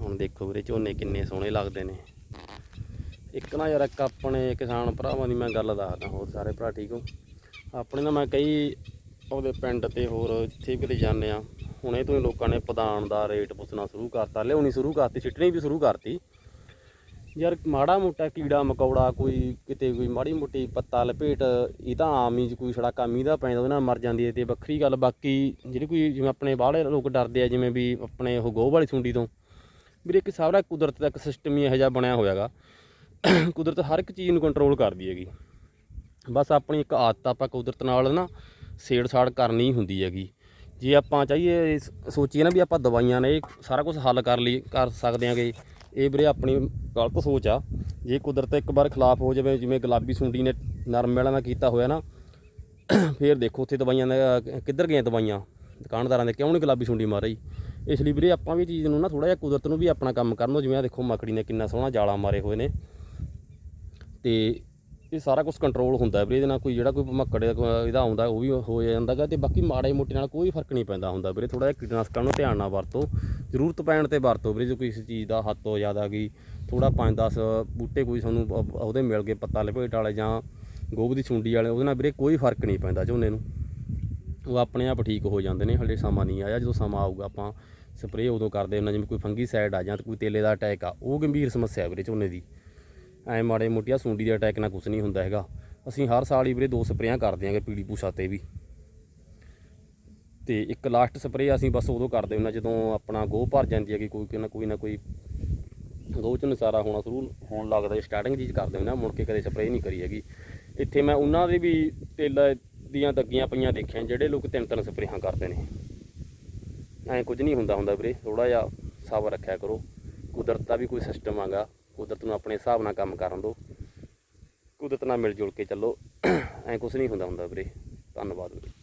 ਹੁਣ ਦੇਖੋ ਵੀਰੇ, ਝੋਨੇ ਕਿੰਨੇ ਸੋਹਣੇ ਲੱਗਦੇ ਨੇ। ਇੱਕ ਨਾ ਯਾਰ, ਇੱਕ ਆਪਣੇ ਕਿਸਾਨ ਭਰਾਵਾਂ ਦੀ ਮੈਂ ਗੱਲ ਦੱਸਦਾ, ਹੋਰ ਸਾਰੇ ਭਰਾ ਠੀਕ ਹੋ? ਆਪਣੇ ਨਾ ਮੈਂ ਕਈ ਉਹਦੇ ਪਿੰਡ ਤੇ ਹੋਰ ਜਿੱਥੇ ਵੀ ਕਿਤੇ ਜਾਂਦੇ ਆ ਹੁਣੇ ਤੋਂ ਹੀ ਲੋਕਾਂ ਨੇ ਪ੍ਰਧਾਨ ਦਾ ਰੇਟ ਪੁੱਛਣਾ ਸ਼ੁਰੂ ਕਰਤਾ, ਲਿਆਉਣੀ ਸ਼ੁਰੂ ਕਰਤੀ, ਸਿੱਟਣੀ ਵੀ ਸ਼ੁਰੂ ਕਰਤੀ। ਯਾਰ, ਮਾੜਾ ਮੋਟਾ ਕੀੜਾ ਮਕੌੜਾ ਕੋਈ ਕਿਤੇ ਕੋਈ ਮਾੜੀ ਮੋਟੀ ਪੱਤਾ ਲਪੇਟ, ਇਹ ਤਾਂ ਆਮ ਹੀ ਕੋਈ ਛੜਾ ਕੰਮ ਦਾ ਪੈਂਦਾ ਉਹਦੇ ਨਾਲ ਮਰ ਜਾਂਦੀ ਹੈ ਤੇ ਵੱਖਰੀ ਗੱਲ। ਬਾਕੀ ਜਿਹੜੀ ਕੋਈ ਜਿਵੇਂ ਆਪਣੇ ਬਾਹਲੇ ਲੋਕ ਡਰਦੇ ਆ, ਜਿਵੇਂ ਵੀ ਆਪਣੇ ਉਹ ਗੋਹ ਵਾਲੀ ਸੁੰਡੀ ਤੋਂ ਵੀਰੇ ਇੱਕ ਸਾਰਾ ਕੁਦਰਤ ਦਾ ਇੱਕ ਸਿਸਟਮ ਹੀ ਇਹੋ ਜਿਹਾ ਬਣਿਆ ਹੋਇਆਗਾ। ਕੁਦਰਤ ਹਰ ਇੱਕ ਚੀਜ਼ ਨੂੰ ਕੰਟਰੋਲ ਕਰਦੀ ਹੈਗੀ। ਬਸ ਆਪਣੀ ਇੱਕ ਆਦਤ ਆਪਾਂ ਕੁਦਰਤ ਨਾਲ ਨਾ ਛੇੜ ਛਾੜ ਕਰਨੀ ਹੁੰਦੀ ਹੈਗੀ। ਜੇ ਆਪਾਂ ਚਾਹੀਏ ਸੋਚੀਏ ਨਾ ਵੀ ਆਪਾਂ ਦਵਾਈਆਂ ਨੇ ਸਾਰਾ ਕੁਝ ਹੱਲ ਕਰ ਲਈ, ਕਰ ਸਕਦੇ ਆਂਗੇ ਇਹ ਵੀਰੇ ਆਪਣੀ ਗਲਤ ਸੋਚ ਆ। ਜੇ ਕੁਦਰਤ ਇੱਕ ਵਾਰ ਖਿਲਾਫ ਹੋ ਜਾਵੇ, ਜਿਵੇਂ ਗੁਲਾਬੀ ਸੁੰਡੀ ਨੇ ਨਰਮ ਵਾਲਾ ਨਾਲ ਕੀਤਾ ਹੋਇਆ ਨਾ, ਫੇਰ ਦੇਖੋ ਉੱਥੇ ਦਵਾਈਆਂ ਦਾ ਕਿੱਧਰ ਗਈਆਂ ਦਵਾਈਆਂ? ਦੁਕਾਨਦਾਰਾਂ ਦੇ ਕਿਉਂ ਨਹੀਂ ਗੁਲਾਬੀ ਸੁੰਡੀ ਮਾਰ? ਰਹੀ ਇਸ ਲਈ ਵੀਰੇ ਆਪਾਂ ਵੀ ਚੀਜ਼ ਨੂੰ ਨਾ ਥੋੜਾ ਜਿਹਾ ਕੁਦਰਤ ਨੂੰ ਵੀ ਆਪਣਾ ਕੰਮ ਕਰਨ ਦਿਓ, ਜਿਵੇਂ ਆ ਦੇਖੋ ਮੱਕੜੀ ਨੇ ਕਿੰਨਾ ਸੋਹਣਾ ਜਾਲਾ ਮਾਰੇ ਹੋਏ ਨੇ। ਤੇ ਇਹ ਸਾਰਾ ਕੁਝ ਕੰਟਰੋਲ ਹੁੰਦਾ ਵੀਰੇ, ਇਹਦੇ ਨਾਲ ਕੋਈ ਜਿਹੜਾ ਕੋਈ ਮੱਕੜ ਇਹਦਾ ਆਉਂਦਾ, ਉਹ ਵੀ ਹੋ ਜਾਂਦਾਗਾ ਤੇ ਬਾਕੀ ਮਾੜੇ ਮੋਟੇ ਨਾਲ ਕੋਈ ਫ਼ਰਕ ਨਹੀਂ ਪੈਂਦਾ ਹੁੰਦਾ ਵੀਰੇ। ਥੋੜਾ ਜਿਹਾ ਕੀਟਨਾਸ਼ਕਾਂ ਨੂੰ ਧਿਆਨ ਨਾਲ ਵਰਤੋ, ਜ਼ਰੂਰਤ ਪੈਣ ਤੇ ਵਰਤੋ ਵੀਰੇ, ਜੇ ਕੋਈ ਇਸ ਚੀਜ਼ ਦਾ ਹੱਦ ਤੋਂ ਜ਼ਿਆਦਾ ਗਈ ਥੋੜਾ 5-10 ਬੂਟੇ ਕੋਈ ਤੁਹਾਨੂੰ ਉਹਦੇ ਮਿਲ ਗਏ, ਪੱਤਾ ਲਪੇਟ ਵਾਲੇ ਜਾਂ ਗੋਭ ਦੀ ਸੁੰਡੀ ਵਾਲੇ, ਉਹਦੇ ਨਾਲ ਵੀਰੇ ਕੋਈ ਫ਼ਰਕ ਨਹੀਂ ਪੈਂਦਾ ਝੋਨੇ ਨੂੰ। ਉਹ ਆਪਣੇ ਆਪ ਠੀਕ ਹੋ ਜਾਂਦੇ ਨੇ, ਹਲੇ ਸਮਾਂ ਨਹੀਂ ਆਇਆ, ਜਦੋਂ ਸਮਾਂ ਆਊਗਾ ਆਪਾਂ ਸਪਰੇਅ ਉਦੋਂ ਕਰਦੇ ਹੁੰਦੇ ਜਿਵੇਂ ਕੋਈ ਫੰਗੀਸਾਈਡ ਆ ਜਾਂ ਕੋਈ ਤੇਲੇ ਦਾ ਅਟੈਕ ਆ, ਉਹ ਗੰਭੀਰ ਸਮੱਸਿਆ ਹੈ ਵੀਰੇ ਝੋਨੇ ਦੀ। ਐ ਮਾੜੇ ਮੋਟੀਆਂ ਸੁੰਡੀ ਦੇ ਅਟੈਕ ਨਾਲ ਕੁਝ ਨਹੀਂ ਹੁੰਦਾ ਹੈਗਾ। ਅਸੀਂ ਹਰ ਸਾਲ ਹੀ ਵੀਰੇ ਦੋ ਸਪਰੇਆਂ ਕਰਦੇ ਆਂਗੇ ਪੀੜੀ ਪੂਸਾ ਤੇ ਵੀ। ਤੇ ਇੱਕ ਲਾਸਟ ਸਪਰੇਅ ਅਸੀਂ ਬਸ ਉਦੋਂ ਕਰਦੇ ਹੁੰਦੇ ਜਦੋਂ ਆਪਣਾ ਗੋਹ ਭਰ ਜਾਂਦੀ ਹੈ ਕਿ ਕੋਈ ਨਾ ਕੋਈ ਨਾ ਕੋਈ ਗੋਹ ਚ ਨਸਾਰਾ ਹੋਣਾ ਸ਼ੁਰੂ ਹੋਣ ਲੱਗਦਾ ਸਟਾਰਟਿੰਗ ਜੀ 'ਚ ਕਰਦੇ ਹੁੰਦੇ ਆ ਮੁੜ ਕੇ ਕਦੇ ਸਪਰੇਅ ਨਹੀਂ ਕਰੀ ਹੈਗੀ। ਇੱਥੇ ਮੈਂ ਉਹਨਾਂ ਦੇ ਵੀ ਤੇਲ ਦੀਆਂ ਦੱਗੀਆਂ ਪਈਆਂ ਦੇਖੀਆਂ, ਜਿਹੜੇ ਲੋਕ ਤਿੰਨ ਤਿੰਨ ਸਪਰੇਹਾਂ ਕਰਦੇ ਨੇ। ਐਂ ਕੁਝ ਨਹੀਂ ਹੁੰਦਾ ਹੁੰਦਾ ਵੀਰੇ ਥੋੜਾ ਜਿਹਾ ਸਬਰ ਰੱਖਿਆ ਕਰੋ। ਕੁਦਰਤ ਦਾ ਵੀ ਕੋਈ ਸਿਸਟਮ ਆਗਾ, ਕੁਦਰਤ ਨੂੰ ਆਪਣੇ ਹਿਸਾਬ ਨਾਲ ਕੰਮ ਕਰਨ ਦਿਓ। ਕੁਦਰਤ ਨਾਲ ਮਿਲ ਜੁਲ ਕੇ ਚੱਲੋ। ਐਂ ਕੁਝ ਨਹੀਂ ਹੁੰਦਾ ਹੁੰਦਾ ਵੀਰੇ। ਧੰਨਵਾਦ ਵੀਰੇ।